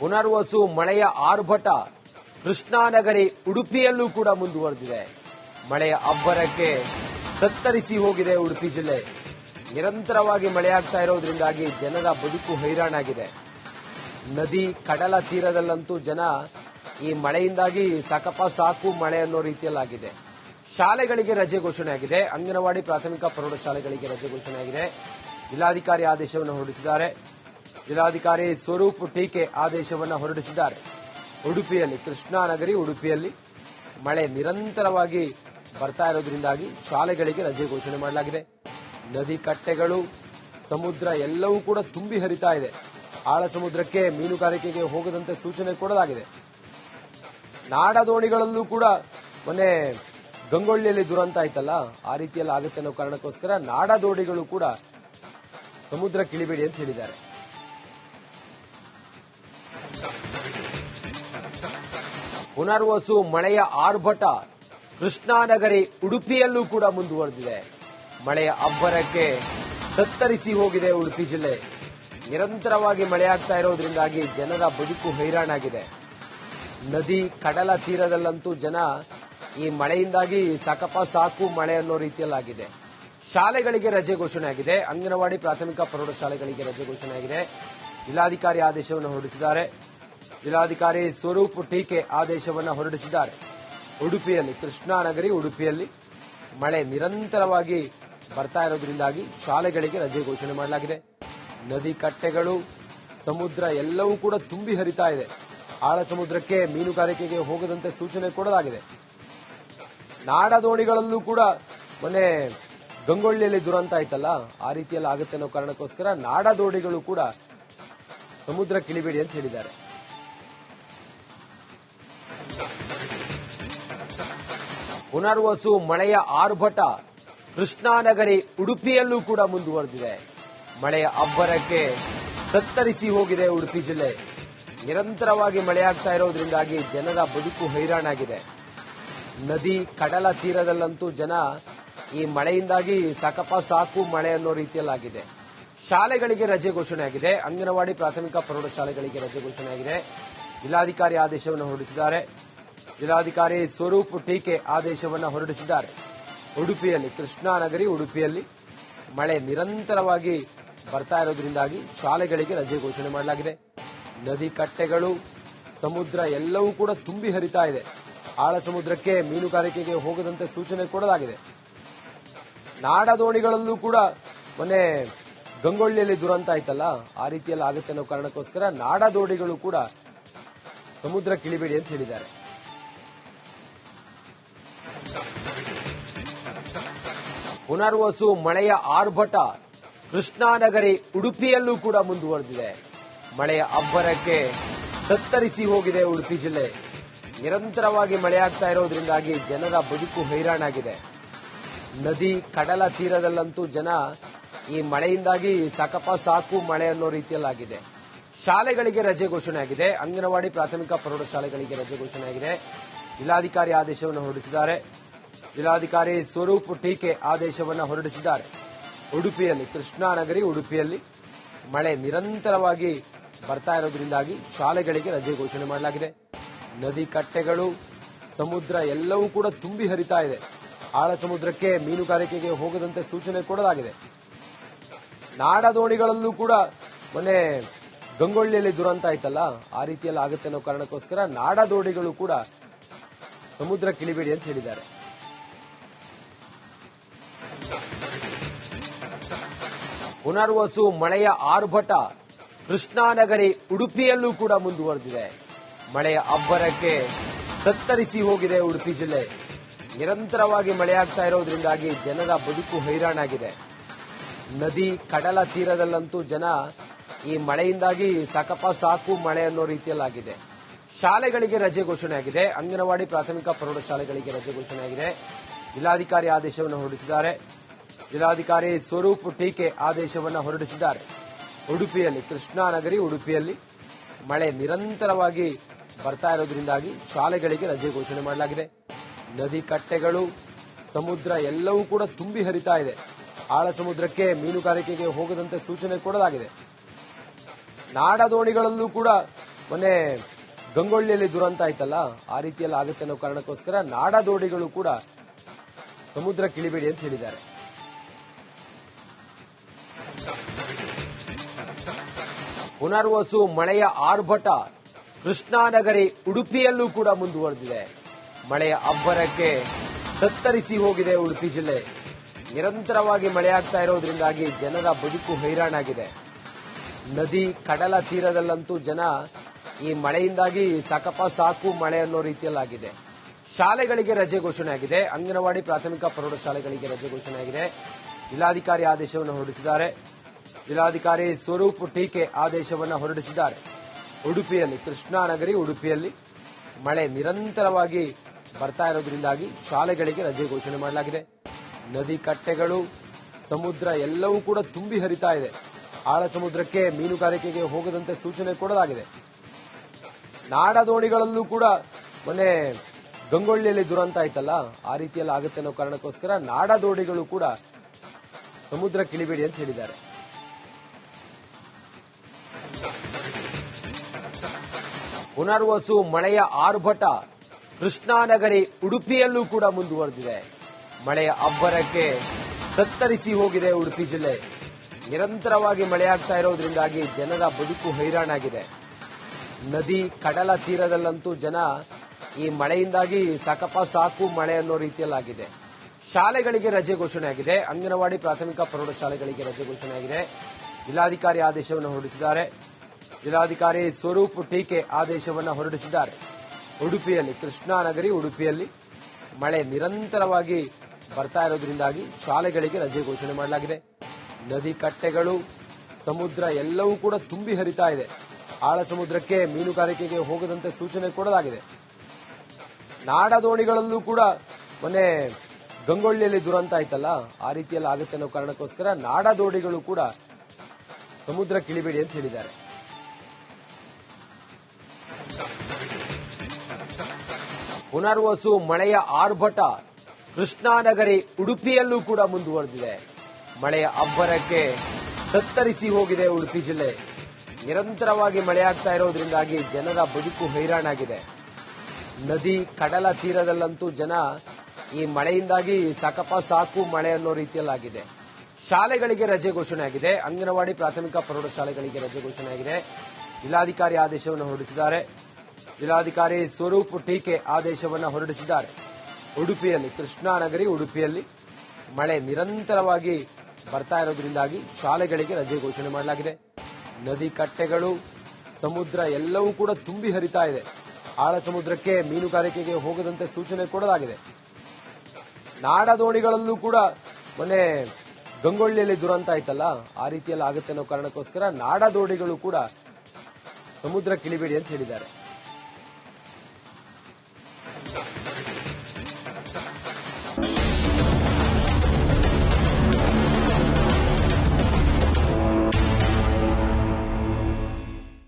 ಪುನರ್ವಸು ಮಳೆಯ ಆರ್ಭಟ ಕೃಷ್ಣಾನಗರಿ ಉಡುಪಿಯಲ್ಲೂ ಕೂಡ ಮುಂದುವರೆದಿದೆ. ಮಳೆಯ ಅಬ್ಬರಕ್ಕೆ ತತ್ತರಿಸಿ ಹೋಗಿದೆ ಉಡುಪಿ ಜಿಲ್ಲೆ. ನಿರಂತರವಾಗಿ ಮಳೆಯಾಗ್ತಾ ಇರೋದ್ರಿಂದಾಗಿ ಜನರ ಬದುಕು ಹೈರಾಣಾಗಿದೆ. ನದಿ, ಕಡಲ ತೀರದಲ್ಲಂತೂ ಜನ ಈ ಮಳೆಯಿಂದಾಗಿ ಸಾಕಪ್ಪ ಸಾಕು ಮಳೆ ಅನ್ನೋ ರೀತಿಯಲ್ಲಾಗಿದೆ. ಶಾಲೆಗಳಿಗೆ ರಜೆ ಘೋಷಣೆ ಆಗಿದೆ. ಅಂಗನವಾಡಿ ಪ್ರಾಥಮಿಕ ಪ್ರೌಢಶಾಲೆಗಳಿಗೆ ರಜೆ ಘೋಷಣೆ ಆಗಿದೆ. ಜಿಲ್ಲಾಧಿಕಾರಿ ಆದೇಶವನ್ನು ಹೊರಡಿಸಿದ್ದಾರೆ. ಜಿಲ್ಲಾಧಿಕಾರಿ ಸ್ವರೂಪ್ ಟೀಕೆ ಆದೇಶವನ್ನು ಹೊರಡಿಸಿದ್ದಾರೆ. ಉಡುಪಿಯಲ್ಲಿ ಕೃಷ್ಣಾನಗರಿ ಉಡುಪಿಯಲ್ಲಿ ಮಳೆ ನಿರಂತರವಾಗಿ ಬರ್ತಾ ಇರೋದ್ರಿಂದಾಗಿ ಶಾಲೆಗಳಿಗೆ ರಜೆ ಘೋಷಣೆ ಮಾಡಲಾಗಿದೆ. ನದಿ ಕಟ್ಟೆಗಳು, ಸಮುದ್ರ ಎಲ್ಲವೂ ಕೂಡ ತುಂಬಿ ಹರಿತಾ ಇದೆ. ಆಳ ಸಮುದ್ರಕ್ಕೆ ಮೀನುಗಾರಿಕೆಗೆ ಹೋಗದಂತೆ ಸೂಚನೆ ಕೊಡಲಾಗಿದೆ. ನಾಡ ದೋಣಿಗಳಲ್ಲೂ ಕೂಡ ಮೊನ್ನೆ ಗಂಗೊಳ್ಳಿಯಲ್ಲಿ ದುರಂತ ಆಯ್ತಲ್ಲ, ಆ ರೀತಿಯಲ್ಲಿ ಆಗುತ್ತೆ ಅನ್ನೋ ಕಾರಣಕ್ಕೋಸ್ಕರ ನಾಡ ದೋಣಿಗಳು ಕೂಡ ಸಮುದ್ರ ಕಿಳಿಬೇಡಿ ಅಂತ ಹೇಳಿದ್ದಾರೆ. ಪುನರ್ವಸು ಮಳೆಯ ಆರ್ಭಟ ಕೃಷ್ಣಾನಗರಿ ಉಡುಪಿಯಲ್ಲೂ ಕೂಡ ಮುಂದುವರೆದಿದೆ. ಮಳೆಯ ಅಬ್ಬರಕ್ಕೆ ತತ್ತರಿಸಿ ಹೋಗಿದೆ ಉಡುಪಿ ಜಿಲ್ಲೆ. ನಿರಂತರವಾಗಿ ಮಳೆಯಾಗ್ತಾ ಇರೋದ್ರಿಂದಾಗಿ ಜನರ ಬದುಕು ಹೈರಾಣಾಗಿದೆ. ನದಿ, ಕಡಲ ತೀರದಲ್ಲಂತೂ ಜನ ಈ ಮಳೆಯಿಂದಾಗಿ ಸಾಕಪ್ಪ ಸಾಕು ಮಳೆ ಅನ್ನೋ ರೀತಿಯಲ್ಲಾಗಿದೆ. ಶಾಲೆಗಳಿಗೆ ರಜೆ ಘೋಷಣೆ ಆಗಿದೆ. ಅಂಗನವಾಡಿ ಪ್ರಾಥಮಿಕ ಪ್ರೌಢಶಾಲೆಗಳಿಗೆ ರಜೆ ಘೋಷಣೆ ಆಗಿದೆ. ಜಿಲ್ಲಾಧಿಕಾರಿ ಆದೇಶವನ್ನು ಹೊರಡಿಸಿದ್ದಾರೆ. ಜಿಲ್ಲಾಧಿಕಾರಿ ಸ್ವರೂಪ್ ಟೀಕೆ ಆದೇಶವನ್ನು ಹೊರಡಿಸಿದ್ದಾರೆ. ಉಡುಪಿಯಲ್ಲಿ ಕೃಷ್ಣಾನಗರಿ ಉಡುಪಿಯಲ್ಲಿ ಮಳೆ ನಿರಂತರವಾಗಿ ಬರ್ತಾ ಇರೋದ್ರಿಂದಾಗಿ ಶಾಲೆಗಳಿಗೆ ರಜೆ ಘೋಷಣೆ ಮಾಡಲಾಗಿದೆ. ನದಿ ಕಟ್ಟೆಗಳು, ಸಮುದ್ರ ಎಲ್ಲವೂ ಕೂಡ ತುಂಬಿ ಹರಿತಾ ಇದೆ. ಆಳ ಸಮುದ್ರಕ್ಕೆ ಮೀನುಗಾರಿಕೆಗೆ ಹೋಗದಂತೆ ಸೂಚನೆ ಕೊಡಲಾಗಿದೆ. ನಾಡ ದೋಣಿಗಳಲ್ಲೂ ಕೂಡ ಮೊನ್ನೆ ಗಂಗೊಳ್ಳಿಯಲ್ಲಿ ದುರಂತ ಆಯ್ತಲ್ಲ, ಆ ರೀತಿಯಲ್ಲಿ ಆಗುತ್ತೆ ಅನ್ನೋ ಕಾರಣಕ್ಕೋಸ್ಕರ ನಾಡ ದೋಣಿಗಳು ಕೂಡ ಸಮುದ್ರ ಕಿಳಿಬೇಡಿ ಅಂತ ಹೇಳಿದ್ದಾರೆ. ಪುನರ್ವಸು ಮಳೆಯ ಆರ್ಭಟ ಕೃಷ್ಣಾನಗರಿ ಉಡುಪಿಯಲ್ಲೂ ಕೂಡ ಮುಂದುವರೆದಿದೆ. ಮಳೆಯ ಅಬ್ಬರಕ್ಕೆ ತತ್ತರಿಸಿ ಹೋಗಿದೆ ಉಡುಪಿ ಜಿಲ್ಲೆ. ನಿರಂತರವಾಗಿ ಮಳೆಯಾಗ್ತಾ ಇರೋದ್ರಿಂದಾಗಿ ಜನರ ಬದುಕು ಹೈರಾಣಾಗಿದೆ. ನದಿ ಕಡಲ ತೀರದಲ್ಲಂತೂ ಜನ ಈ ಮಳೆಯಿಂದಾಗಿ ಸಾಕಪ್ಪ ಸಾಕು ಮಳೆ ಅನ್ನೋ ರೀತಿಯಲ್ಲಾಗಿದೆ. ಶಾಲೆಗಳಿಗೆ ರಜೆ ಘೋಷಣೆ ಆಗಿದೆ. ಅಂಗನವಾಡಿ ಪ್ರಾಥಮಿಕ ಪ್ರೌಢಶಾಲೆಗಳಿಗೆ ರಜೆ ಘೋಷಣೆ ಆಗಿದೆ. ಜಿಲ್ಲಾಧಿಕಾರಿ ಆದೇಶವನ್ನು ಹೊರಡಿಸಿದ್ದಾರೆ. ಜಿಲ್ಲಾಧಿಕಾರಿ ಸ್ವರೂಪ್ ಟೀಕೆ ಆದೇಶವನ್ನು ಹೊರಡಿಸಿದ್ದಾರೆ. ಉಡುಪಿಯಲ್ಲಿ ಕೃಷ್ಣಾನಗರಿ ಉಡುಪಿಯಲ್ಲಿ ಮಳೆ ನಿರಂತರವಾಗಿ ಬರ್ತಾ ಇರೋದ್ರಿಂದಾಗಿ ಶಾಲೆಗಳಿಗೆ ರಜೆ ಘೋಷಣೆ ಮಾಡಲಾಗಿದೆ. ನದಿ ಕಟ್ಟೆಗಳು, ಸಮುದ್ರ ಎಲ್ಲವೂ ಕೂಡ ತುಂಬಿ ಹರಿತಾ ಇದೆ. ಆಳ ಸಮುದ್ರಕ್ಕೆ ಮೀನುಗಾರಿಕೆಗೆ ಹೋಗದಂತೆ ಸೂಚನೆ ಕೊಡಲಾಗಿದೆ. ನಾಡ ದೋಣಿಗಳಲ್ಲೂ ಕೂಡ ಮೊನ್ನೆ ಗಂಗೊಳ್ಳಿಯಲ್ಲಿ ದುರಂತ ಆಯ್ತಲ್ಲ, ಆ ರೀತಿಯಲ್ಲಿ ಆಗುತ್ತೆ ಅನ್ನೋ ಕಾರಣಕ್ಕೋಸ್ಕರ ನಾಡ ದೋಣಿಗಳು ಕೂಡ ಸಮುದ್ರ ಕಿಳಿಬೇಡಿ ಅಂತ ಹೇಳಿದ್ದಾರೆ. ಪುನರ್ವಸು ಮಳೆಯ ಆರ್ಭಟ ಕೃಷ್ಣಾನಗರಿ ಉಡುಪಿಯಲ್ಲೂ ಕೂಡ ಮುಂದುವರೆದಿದೆ. ಮಳೆಯ ಅಬ್ಬರಕ್ಕೆ ತತ್ತರಿಸಿ ಹೋಗಿದೆ ಉಡುಪಿ ಜಿಲ್ಲೆ. ನಿರಂತರವಾಗಿ ಮಳೆಯಾಗ್ತಾ ಇರೋದ್ರಿಂದಾಗಿ ಜನರ ಬದುಕು ಹೈರಾಣಾಗಿದೆ. ನದಿ, ಕಡಲ ತೀರದಲ್ಲಂತೂ ಜನ ಈ ಮಳೆಯಿಂದಾಗಿ ಸಾಕಪ್ಪ ಸಾಕು ಮಳೆ ಅನ್ನೋ ರೀತಿಯಲ್ಲಾಗಿದೆ. ಶಾಲೆಗಳಿಗೆ ರಜೆ ಘೋಷಣೆ ಆಗಿದೆ. ಅಂಗನವಾಡಿ ಪ್ರಾಥಮಿಕ ಪ್ರೌಢಶಾಲೆಗಳಿಗೆ ರಜೆ ಘೋಷಣೆ ಆಗಿದೆ. ಜಿಲ್ಲಾಧಿಕಾರಿ ಆದೇಶವನ್ನು ಹೊರಡಿಸಿದ್ದಾರೆ. ಜಿಲ್ಲಾಧಿಕಾರಿ ಸ್ವರೂಪ್ ಟೀಕೆ ಆದೇಶವನ್ನು ಹೊರಡಿಸಿದ್ದಾರೆ. ಉಡುಪಿಯಲ್ಲಿ ಕೃಷ್ಣಾನಗರಿ ಉಡುಪಿಯಲ್ಲಿ ಮಳೆ ನಿರಂತರವಾಗಿ ಬರ್ತಾ ಇರೋದ್ರಿಂದಾಗಿ ಶಾಲೆಗಳಿಗೆ ರಜೆ ಘೋಷಣೆ ಮಾಡಲಾಗಿದೆ. ನದಿ ಕಟ್ಟೆಗಳು, ಸಮುದ್ರ ಎಲ್ಲವೂ ಕೂಡ ತುಂಬಿ ಹರಿತಾ ಇದೆ. ಆಳ ಸಮುದ್ರಕ್ಕೆ ಮೀನುಗಾರಿಕೆಗೆ ಹೋಗದಂತೆ ಸೂಚನೆ ಕೊಡಲಾಗಿದೆ. ನಾಡ ದೋಣಿಗಳಲ್ಲೂ ಕೂಡ ಮೊನ್ನೆ ಗಂಗೊಳ್ಳಿಯಲ್ಲಿ ದುರಂತ ಆಯ್ತಲ್ಲ, ಆ ರೀತಿಯಲ್ಲಿ ಆಗುತ್ತೆ ಅನ್ನೋ ಕಾರಣಕ್ಕೋಸ್ಕರ ನಾಡ ದೋಣಿಗಳು ಕೂಡ ಸಮುದ್ರ ಕಿಳಿಬೇಡಿ ಅಂತ ಹೇಳಿದ್ದಾರೆ. ಪುನರ್ವಸು ಮಳೆಯ ಆರ್ಭಟ ಕೃಷ್ಣಾನಗರಿ ಉಡುಪಿಯಲ್ಲೂ ಕೂಡ ಮುಂದುವರೆದಿದೆ. ಮಳೆಯ ಅಬ್ಬರಕ್ಕೆ ತತ್ತರಿಸಿ ಹೋಗಿದೆ ಉಡುಪಿ ಜಿಲ್ಲೆ. ನಿರಂತರವಾಗಿ ಮಳೆಯಾಗ್ತಾ ಇರೋದ್ರಿಂದಾಗಿ ಜನರ ಬದುಕು ಹೈರಾಣಾಗಿದೆ. ನದಿ, ಕಡಲ ತೀರದಲ್ಲಂತೂ ಜನ ಈ ಮಳೆಯಿಂದಾಗಿ ಸಾಕಪ್ಪ ಸಾಕು ಮಳೆ ಅನ್ನೋ ರೀತಿಯಲ್ಲಾಗಿದೆ. ಶಾಲೆಗಳಿಗೆ ರಜೆ ಘೋಷಣೆಯಾಗಿದೆ ಅಂಗನವಾಡಿ ಪ್ರಾಥಮಿಕ ಪ್ರೌಢಶಾಲೆಗಳಿಗೆ ರಜೆ ಘೋಷಣೆಯಾಗಿದೆ ಜಿಲ್ಲಾಧಿಕಾರಿ ಆದೇಶವನ್ನು ಹೊರಡಿಸಿದ್ದಾರೆ. ಜಿಲ್ಲಾಧಿಕಾರಿ ಸ್ವರೂಪ್ ಟೀಕೆ ಆದೇಶವನ್ನು ಹೊರಡಿಸಿದ್ದಾರೆ. ಉಡುಪಿಯಲ್ಲಿ ಕೃಷ್ಣಾನಗರಿ ಉಡುಪಿಯಲ್ಲಿ ಮಳೆ ನಿರಂತರವಾಗಿ ಬರ್ತಾ ಇರೋದ್ರಿಂದಾಗಿ ಶಾಲೆಗಳಿಗೆ ರಜೆ ಘೋಷಣೆ ಮಾಡಲಾಗಿದೆ. ನದಿ ಕಟ್ಟೆಗಳು, ಸಮುದ್ರ ಎಲ್ಲವೂ ಕೂಡ ತುಂಬಿ ಹರಿತಾ ಇದೆ. ಆಳ ಸಮುದ್ರಕ್ಕೆ ಮೀನುಗಾರಿಕೆಗೆ ಹೋಗದಂತೆ ಸೂಚನೆ ಕೊಡಲಾಗಿದೆ. ನಾಡ ದೋಣಿಗಳಲ್ಲೂ ಕೂಡ ಮೊನ್ನೆ ಗಂಗೊಳ್ಳಿಯಲ್ಲಿ ದುರಂತ ಆಯ್ತಲ್ಲ, ಆ ರೀತಿಯಲ್ಲಿ ಆಗುತ್ತೆ ಅನ್ನೋ ಕಾರಣಕ್ಕೋಸ್ಕರ ನಾಡದೋಣಿಗಳು ಕೂಡ ಸಮುದ್ರ ಕಿಳಿಬೇಡಿ ಅಂತ ಹೇಳಿದ್ದಾರೆ. ಪುನರ್ವಸು ಮಳೆಯ ಆರ್ಭಟ ಕೃಷ್ಣಾನಗರಿ ಉಡುಪಿಯಲ್ಲೂ ಕೂಡ ಮುಂದುವರೆದಿದೆ. ಮಳೆಯ ಅಬ್ಬರಕ್ಕೆ ತತ್ತರಿಸಿ ಹೋಗಿದೆ ಉಡುಪಿ ಜಿಲ್ಲೆ. ನಿರಂತರವಾಗಿ ಮಳೆಯಾಗ್ತಾ ಇರೋದ್ರಿಂದಾಗಿ ಜನರ ಬದುಕು ಹೈರಾಣಾಗಿದೆ. ನದಿ, ಕಡಲ ತೀರದಲ್ಲಂತೂ ಜನ ಈ ಮಳೆಯಿಂದಾಗಿ ಸಾಕಪ್ಪ ಸಾಕು ಮಳೆ ಅನ್ನೋ ರೀತಿಯಲ್ಲಾಗಿದೆ. ಶಾಲೆಗಳಿಗೆ ರಜೆ ಘೋಷಣೆ ಆಗಿದೆ. ಅಂಗನವಾಡಿ ಪ್ರಾಥಮಿಕ ಪ್ರೌಢಶಾಲೆಗಳಿಗೆ ರಜೆ ಘೋಷಣೆ ಆಗಿದೆ. ಜಿಲ್ಲಾಧಿಕಾರಿ ಆದೇಶವನ್ನು ಹೊರಡಿಸಿದ್ದಾರೆ. ಜಿಲ್ಲಾಧಿಕಾರಿ ಸ್ವರೂಪ್ ಟೀಕೆ ಆದೇಶವನ್ನು ಹೊರಡಿಸಿದ್ದಾರೆ. ಉಡುಪಿಯಲ್ಲಿ ಕೃಷ್ಣಾನಗರಿ ಉಡುಪಿಯಲ್ಲಿ ಮಳೆ ನಿರಂತರವಾಗಿ ಬರ್ತಾ ಇರೋದ್ರಿಂದಾಗಿ ಶಾಲೆಗಳಿಗೆ ರಜೆ ಘೋಷಣೆ ಮಾಡಲಾಗಿದೆ. ನದಿ ಕಟ್ಟೆಗಳು, ಸಮುದ್ರ ಎಲ್ಲವೂ ಕೂಡ ತುಂಬಿ ಹರಿತಾ ಇದೆ. ಆಳ ಸಮುದ್ರಕ್ಕೆ ಮೀನುಗಾರಿಕೆಗೆ ಹೋಗದಂತೆ ಸೂಚನೆ ಕೊಡಲಾಗಿದೆ. ನಾಡ ದೋಣಿಗಳಲ್ಲೂ ಕೂಡ ಮೊನ್ನೆ ಗಂಗೊಳ್ಳಿಯಲ್ಲಿ ದುರಂತ ಆಯ್ತಲ್ಲ, ಆ ರೀತಿಯಲ್ಲಿ ಆಗುತ್ತೆ ಅನ್ನೋ ಕಾರಣಕ್ಕೋಸ್ಕರ ನಾಡ ದೋಣಿಗಳು ಕೂಡ ಸಮುದ್ರ ಕಿಳಿಬೇಡಿ ಅಂತ ಹೇಳಿದ್ದಾರೆ. ಪುನರ್ವಸು ಮಳೆಯ ಆರ್ಭಟ ಕೃಷ್ಣಾನಗರಿ ಉಡುಪಿಯಲ್ಲೂ ಕೂಡ ಮುಂದುವರೆದಿದೆ. ಮಳೆಯ ಅಬ್ಬರಕ್ಕೆ ತತ್ತರಿಸಿ ಹೋಗಿದೆ ಉಡುಪಿ ಜಿಲ್ಲೆ. ನಿರಂತರವಾಗಿ ಮಳೆಯಾಗ್ತಾ ಇರೋದ್ರಿಂದಾಗಿ ಜನರ ಬದುಕು ಹೈರಾಣಾಗಿದೆ. ನದಿ, ಕಡಲ ತೀರದಲ್ಲಂತೂ ಜನ ಈ ಮಳೆಯಿಂದಾಗಿ ಸಾಕಪ್ಪ ಸಾಕು ಮಳೆ ಅನ್ನೋ ರೀತಿಯಲ್ಲಾಗಿದೆ. ಶಾಲೆಗಳಿಗೆ ರಜೆ ಘೋಷಣೆಯಾಗಿದೆ ಅಂಗನವಾಡಿ ಪ್ರಾಥಮಿಕ ಪ್ರೌಢಶಾಲೆಗಳಿಗೆ ರಜೆ ಘೋಷಣೆ ಆಗಿದೆ. ಜಿಲ್ಲಾಧಿಕಾರಿ ಆದೇಶವನ್ನು ಹೊರಡಿಸಿದ್ದಾರೆ. ಜಿಲ್ಲಾಧಿಕಾರಿ ಸ್ವರೂಪ್ ಟೀಕೆ ಆದೇಶವನ್ನು ಹೊರಡಿಸಿದ್ದಾರೆ. ಉಡುಪಿಯಲ್ಲಿ ಕೃಷ್ಣಾನಗರಿ ಉಡುಪಿಯಲ್ಲಿ ಮಳೆ ನಿರಂತರವಾಗಿ ಬರ್ತಾ ಇರೋದ್ರಿಂದಾಗಿ ಶಾಲೆಗಳಿಗೆ ರಜೆ ಘೋಷಣೆ ಮಾಡಲಾಗಿದೆ. ನದಿ ಕಟ್ಟೆಗಳು, ಸಮುದ್ರ ಎಲ್ಲವೂ ಕೂಡ ತುಂಬಿ ಹರಿತಾ ಇದೆ. ಆಳ ಸಮುದ್ರಕ್ಕೆ ಮೀನುಗಾರಿಕೆಗೆ ಹೋಗದಂತೆ ಸೂಚನೆ ಕೊಡಲಾಗಿದೆ. ನಾಡದೋಣಿಗಳಲ್ಲೂ ಕೂಡ ಮೊನ್ನೆ ಗಂಗೊಳ್ಳಿಯಲ್ಲಿ ದುರಂತ ಆಯ್ತಲ್ಲ, ಆ ರೀತಿಯಲ್ಲಿ ಆಗುತ್ತೆ ಅನ್ನೋ ಕಾರಣಕ್ಕೋಸ್ಕರ ನಾಡದೋಣಿಗಳು ಕೂಡ ಸಮುದ್ರ ಕಿಳಿಬೇಡಿ ಅಂತ ಹೇಳಿದ್ದಾರೆ. ಪುನರ್ವಸು ಮಳೆಯ ಆರ್ಭಟ ಕೃಷ್ಣಾನಗರಿ ಉಡುಪಿಯಲ್ಲೂ ಕೂಡ ಮುಂದುವರೆದಿದೆ. ಮಳೆಯ ಅಬ್ಬರಕ್ಕೆ ತತ್ತರಿಸಿ ಹೋಗಿದೆ ಉಡುಪಿ ಜಿಲ್ಲೆ. ನಿರಂತರವಾಗಿ ಮಳೆಯಾಗ್ತಾ ಇರೋದ್ರಿಂದಾಗಿ ಜನರ ಬದುಕು ಹೈರಾಣಾಗಿದೆ. ನದಿ, ಕಡಲ ತೀರದಲ್ಲಂತೂ ಜನ ಈ ಮಳೆಯಿಂದಾಗಿ ಸಾಕಪ್ಪ ಸಾಕು ಮಳೆ ಅನ್ನೋ ರೀತಿಯಲ್ಲಾಗಿದೆ. ಶಾಲೆಗಳಿಗೆ ರಜೆ ಘೋಷಣೆ ಆಗಿದೆ. ಅಂಗನವಾಡಿ ಪ್ರಾಥಮಿಕ ಪ್ರೌಢಶಾಲೆಗಳಿಗೆ ರಜೆ ಘೋಷಣೆ ಆಗಿದೆ. ಜಿಲ್ಲಾಧಿಕಾರಿ ಆದೇಶವನ್ನು ಹೊರಡಿಸಿದ್ದಾರೆ. ಜಿಲ್ಲಾಧಿಕಾರಿ ಸ್ವರೂಪ್ ಟೀಕೆ ಆದೇಶವನ್ನು ಹೊರಡಿಸಿದ್ದಾರೆ. ಉಡುಪಿಯಲ್ಲಿ ಕೃಷ್ಣಾನಗರಿ ಉಡುಪಿಯಲ್ಲಿ ಮಳೆ ನಿರಂತರವಾಗಿ ಬರ್ತಾ ಇರೋದ್ರಿಂದಾಗಿ ಶಾಲೆಗಳಿಗೆ ರಜೆ ಘೋಷಣೆ ಮಾಡಲಾಗಿದೆ. ನದಿ ಕಟ್ಟೆಗಳು, ಸಮುದ್ರ ಎಲ್ಲವೂ ಕೂಡ ತುಂಬಿ ಹರಿತಾ ಇದೆ. ಆಳ ಸಮುದ್ರಕ್ಕೆ ಮೀನುಗಾರಿಕೆಗೆ ಹೋಗದಂತೆ ಸೂಚನೆ ಕೊಡಲಾಗಿದೆ. ನಾಡದೋಣಿಗಳಲ್ಲೂ ಕೂಡ ಮೊನ್ನೆ ಗಂಗೊಳ್ಳಿಯಲ್ಲಿ ದುರಂತ ಆಯ್ತಲ್ಲ, ಆ ರೀತಿಯಲ್ಲಿ ಆಗುತ್ತೆ ಅನ್ನೋ ಕಾರಣಕ್ಕೋಸ್ಕರ ನಾಡದೋಣಿಗಳು ಕೂಡ ಸಮುದ್ರ ಕಿಳಿಬೇಡಿ ಅಂತ ಹೇಳಿದ್ದಾರೆ.